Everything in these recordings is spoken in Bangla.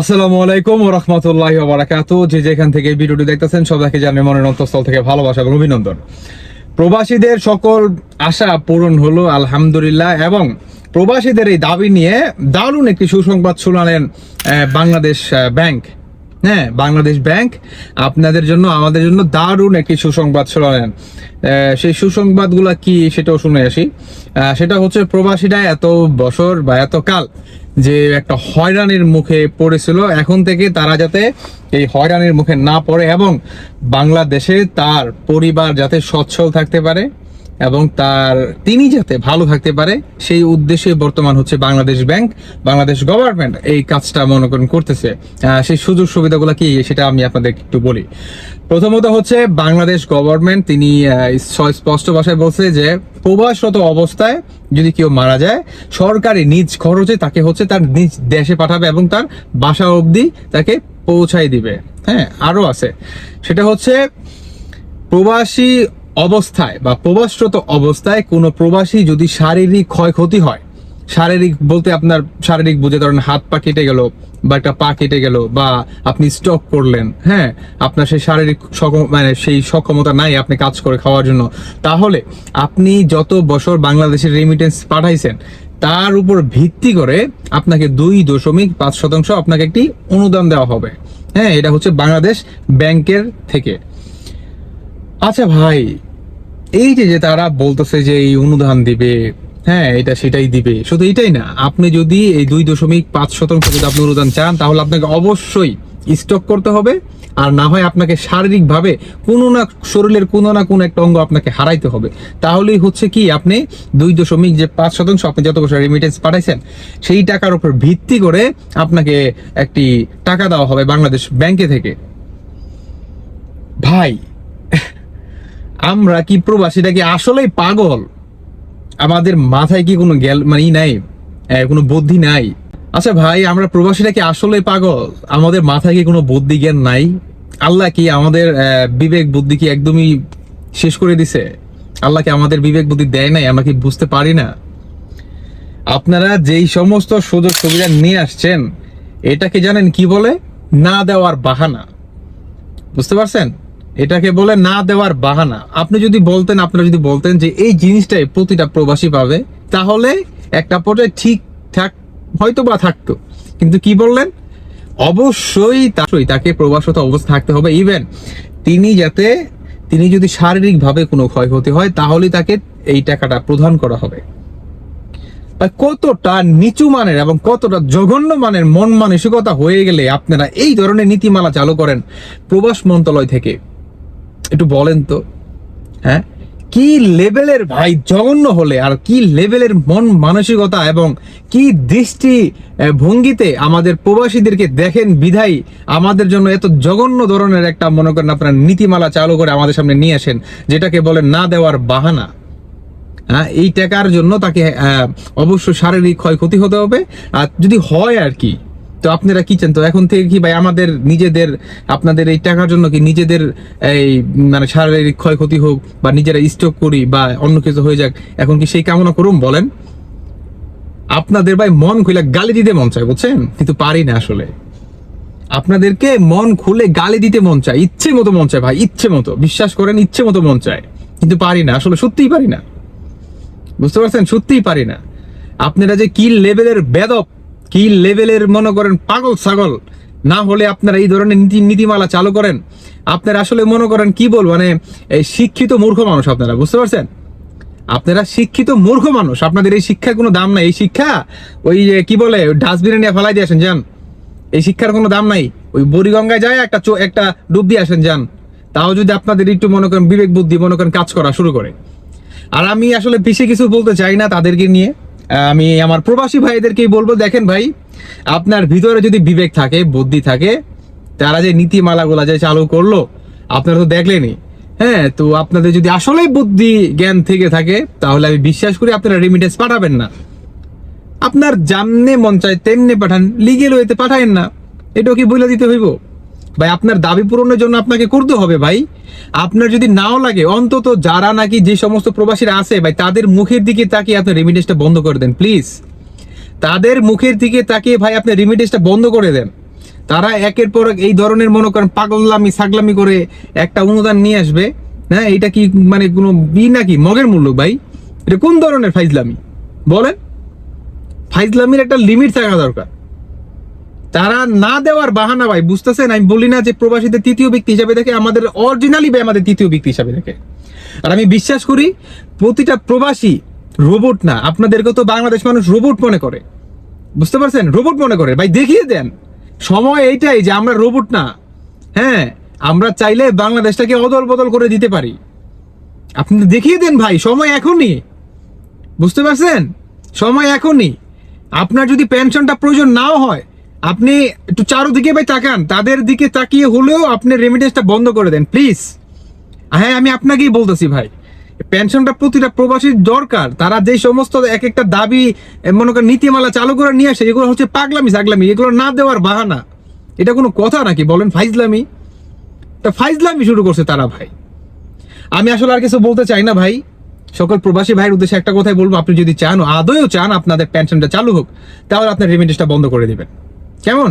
আসসালামু আলাইকুম ও রহমতুল্লাহ বারাকাত। যে যেখান থেকে ভিডিওটি দেখতেছেন, সবাইকে জানিয়ে মনের অন্তঃস্থল থেকে ভালোবাসা এবং অভিনন্দন। প্রবাসীদের সকল আশা পূরণ হলো, আলহামদুলিল্লাহ, এবং প্রবাসীদের এই দাবি নিয়ে দারুণ একটি সুসংবাদ শুনালেন বাংলাদেশ ব্যাংক। হ্যাঁ বাংলাদেশ ব্যাংক আপনাদের জন্য, আমাদের জন্য দারুণ একটি সুসংবাদ শোনালেন। সেই সুসংবাদগুলো কি সেটাও শুনে আসি। সেটা হচ্ছে, প্রবাসীরা এত বছর বা এত কাল যে একটা হয়রানির মুখে পড়েছিল, এখন থেকে তারা যাতে এই হয়রানির মুখে না পড়ে এবং বাংলাদেশে তার পরিবার যাতে সচ্ছল থাকতে পারে এবং তার তিনি যাতে ভালো থাকতে পারে, সেই উদ্দেশ্যে বর্তমান হচ্ছে বাংলাদেশ ব্যাংক, বাংলাদেশ গভর্নমেন্ট এই কাজটা মনে করেন করতেছে সেই সুযোগ সুবিধাগুলো কি, সেটা আমি আপনাদের একটু বলি। প্রথমত হচ্ছে বাংলাদেশ গভর্নমেন্ট, তিনি স্পষ্ট ভাষায় বলছে যে, প্রবাসরত অবস্থায় যদি কেউ মারা যায়, সরকারি নিজ খরচে তাকে হচ্ছে তার নিজ দেশে পাঠাবে এবং তার বাসা অবধি তাকে পৌঁছাই দিবে। হ্যাঁ আরও আছে। সেটা হচ্ছে প্রবাসী অবস্থায় বা প্রবাসরত অবস্থায় কোনো প্রবাসী যদি শারীরিক ক্ষয়ক্ষতি হয়, শারীরিক বলতে আপনার শারীরিক বুঝে ধরেন হাত পা কেটে গেল বা একটা পা কেটে গেল বা আপনি স্টক করলেন হ্যাঁ আপনার সেই শারীরিক মানে সেই সক্ষমতা নাই আপনি কাজ করে খাওয়ার জন্য, তাহলে আপনি যত বছর বাংলাদেশের রেমিটেন্স পাঠাইছেন, তার উপর ভিত্তি করে আপনাকে দুই দশমিক পাঁচ শতাংশ আপনাকে একটি অনুদান দেওয়া হবে। হ্যাঁ এটা হচ্ছে বাংলাদেশ ব্যাংকের থেকে। আচ্ছা ভাই, এই যে যে তারা বলতেছে যে এই অনুদান দিবে হ্যাঁ এটা সেটাই দিবে, শুধু এটাই না, আপনি যদি এই দুই দশমিক পাঁচ শতাংশ যদি আপনি অনুদান চান, তাহলে আপনাকে অবশ্যই স্টক করতে হবে, আর না হয় আপনাকে শারীরিক ভাবে কোনো না, শরীরের কোনো না কোনো একটা অঙ্গ আপনাকে হারাইতে হবে। তাহলেই হচ্ছে কি, আপনি দুই দশমিক যে পাঁচ শতাংশ, আপনি যত বছর রেমিটেন্স পাঠাইছেন, সেই টাকার উপর ভিত্তি করে আপনাকে একটি টাকা দেওয়া হবে বাংলাদেশ ব্যাংকে থেকে। ভাই আমরা কি প্রবাসীটা কি আসলেই পাগল? আমাদের মাথায় কি কোনো জ্ঞান মানে নাই? কোনো বুদ্ধি নাই? আচ্ছা ভাই, আমরা প্রবাসীরা কি আসলে পাগল? আমাদের মাথায় কি কোনো বুদ্ধি জ্ঞান নাই? আল্লাহ কি আমাদের বিবেক বুদ্ধি কি একদমই শেষ করে দিছে? আল্লাহ কি আমাদের বিবেক বুদ্ধি দেয় নাই? আমরা কি বুঝতে পারি না? আপনারা যেই সমস্ত সুযোগ সুবিধা নিয়ে আসছেন এটাকে জানেন কি বলে? না দেওয়ার বাহানা। বুঝতে পারছেন? এটাকে বলে না দেওয়ার বাহানা। আপনি যদি বলতেন, আপনারা যদি বলতেন যে এই জিনিসটাই প্রতিটা প্রবাসী পাবে, তাহলে একটা পর্যায়ে ঠিকঠাক হয়তো বা থাকতো। কিন্তু কি বললেন? অবশ্যই তাই। তাকে প্রবাসত অবস্থা থাকতে হবে। ইভেন তিনি যাতে, তিনি যদি শারীরিকভাবে কোনো ক্ষয়ক্ষতি হয় তাহলে তাকে এই টাকাটা প্রদান করা হবে। কতটা নিচু মানের এবং কতটা জঘন্য মানের মন মানসিকতা হয়ে গেলে আপনারা এই ধরনের নীতিমালা চালু করেন প্রবাস মন্ত্রণালয় থেকে। একটু বলেন তো। হ্যাঁ? কি লেভেলের ভাই, জঘন্য হলে, আর কি লেভেলের মন মানসিকতা এবং কি দৃষ্টি ভঙ্গিতে আমাদের প্রবাসীদেরকে দেখেন বিধাই আমাদের জন্য এত জঘন্য ধরনের একটা, মনে করেন আপনার নীতিমালা চালু করে আমাদের সামনে নিয়ে আসেন, যেটাকে বলেন না দেওয়ার বাহানা। হ্যাঁ এই টাকার জন্য? তাকে অবশ্য শারীরিক ক্ষয়ক্ষতি হতে হবে। আর যদি হয় আর কি তো আপনারা কি চান? তো এখন থেকে কি ভাই আমাদের নিজেদের, আপনাদের এই টাকার জন্য কি নিজেদের এই মানে শারীরিক ক্ষয়ক্ষতি হোক বা নিজেরা স্টক করি বা অন্য কিছু হয়ে যাক, এখন কি সেই কামনা করুন বলেন? আপনাদের ভাই মন খুলে গালি দিতে মন চায়, বুঝছেন? কিন্তু পারি না আসলে। আপনাদেরকে মন খুলে গালি দিতে মন চায়, ইচ্ছে মতো মন চায় ভাই, ইচ্ছে মতো। বিশ্বাস করেন, ইচ্ছে মতো মন চায়। কিন্তু পারি না, আসলে সত্যিই পারি না। বুঝতে পারছেন? সত্যিই পারি না। আপনারা যে কি লেভেলের বেদক কি লেভেলের মনে করেন পাগল ছাগল? না হলে আপনারা এই ধরনের নীতি নীতিমালা চালু করেন। আপনারা আসলে মনে করেন কি বল মানে এই শিক্ষিত মূর্খ মানুষ আপনারা, বুঝতে পারছেন? আপনারা শিক্ষিত মূর্খ মানুষ, আপনাদের এই শিক্ষার কোনো দাম নাই। এই শিক্ষা ওই যে কি বলে ডাস্টবিনে নিয়ে ফেলাই দিয়ে আসেন, যান। এই শিক্ষার কোনো দাম নাই। ওই বুড়িগঙ্গায় যায় একটা একটা ডুব দিয়ে আসেন, যান। তাও যদি আপনাদের একটু মনে করেন বিবেক বুদ্ধি, মনে করেন কাজ করা শুরু করে। আর আমি আসলে বেশি কিছু বলতে চাই না তাদেরকে নিয়ে। আমি আমার প্রবাসী ভাইদেরকেই বলব, দেখেন ভাই, আপনার ভিতরে যদি বিবেক থাকে, বুদ্ধি থাকে, তারা যে নীতিমালাগুলা যে চালু করল, আপনারা তো দেখলেনই। হ্যাঁ তো আপনাদের যদি আসলেই বুদ্ধি, জ্ঞান থেকে থাকে, তাহলে আমি বিশ্বাস করি আপনারা রেমিটেন্স পাঠাবেন না। আপনার জামনে মন চায় তেমনে পাঠান লিগেল ওয়েতে পাঠায়েন না। এটাও কি বলে দিতে হইব? ভাই, আপনার দাবি পূরণের জন্য আপনাকে করতে হবে ভাই। আপনার যদি নাও লাগে, অন্তত যারা নাকি যে সমস্ত প্রবাসীরা আছে ভাই, তাদের মুখের দিকে তাকিয়ে আপনি রেমিটেন্সটা বন্ধ করে দেন প্লিজ তাদের মুখের দিকে তাকিয়ে ভাই, আপনি রেমিটেন্সটা বন্ধ করে দেন। তারা একের পর এক এই ধরনের, মনে করেন, পাগলামি, সাগলামি করে একটা অনুদান নিয়ে আসবে। হ্যাঁ এটা কি মানে কোনো বি নাকি? মগের মূল্য ভাই। এটা কোন ধরনের ফাইজলামি? বলেন। ফাইজলামির একটা লিমিট থাকা দরকার। তারা না দেওয়ার বাহানা ভাই, বুঝতেছেন? আমি বলি না যে প্রবাসীদের তৃতীয় ব্যক্তি হিসাবে দেখে, আমাদের অরিজিনালি ভাই আমাদের তৃতীয় ব্যক্তি হিসাবে দেখে। আর আমি বিশ্বাস করি, প্রতিটা প্রবাসী রোবট না। আপনাদেরকে তো বাংলাদেশ মানুষ রোবট মনে করে। বুঝতে পারছেন? রোবট মনে করে। ভাই, দেখিয়ে দেন। সময় এইটাই যে আমরা রোবট না। হ্যাঁ আমরা চাইলে বাংলাদেশটাকে অদল বদল করে দিতে পারি। আপনি দেখিয়ে দেন ভাই, সময় এখনই। বুঝতে পারছেন? সময় এখনই। আপনার যদি পেনশনটা প্রয়োজন নাও হয় আপনি একটু চারোদিকে ভাই তাকান, তাদের দিকে তাকিয়ে হলেও আপনি রেমিডেন্সটা বন্ধ করে দেন প্লিজ হ্যাঁ আমি আপনাকেই বলতেছি ভাই পেনশনটা প্রতিটা প্রবাসীর দরকার। তারা যে সমস্ত এক একটা দাবি, মনে করেন নীতিমালা চালু করে নিয়ে আসে, এগুলো হচ্ছে পাগলামি সাগলামি এগুলো না দেওয়ার বাহানা। এটা কোনো কথা নাকি? বলেন ফাইজলামি। তা ফাইজলামি শুরু করছে তারা ভাই। আমি আসলে আর কিছু বলতে চাই না ভাই। সকল প্রবাসী ভাইয়ের উদ্দেশ্যে একটা কথাই বলব, আপনি যদি চান, আদৌ চান আপনাদের পেনশনটা চালু হোক, তাহলে আপনার রেমিটেন্সটা বন্ধ করে দিবেন। কেমন?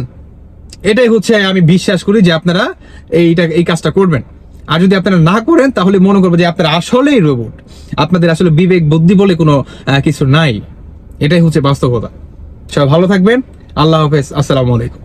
এটাই হচ্ছে আমি বিশ্বাস করি যে আপনারা এইটা, এই কাজটা করবেন। আর যদি আপনারা না করেন, তাহলে মনে করব যে আপনারা আসলেই রোবট আপনাদের আসলে বিবেক বুদ্ধি বলে কোনো কিছু নাই। এটাই হচ্ছে বাস্তবতা। সবাই ভালো থাকবেন। আল্লাহ হাফেজ। আসসালামু আলাইকুম।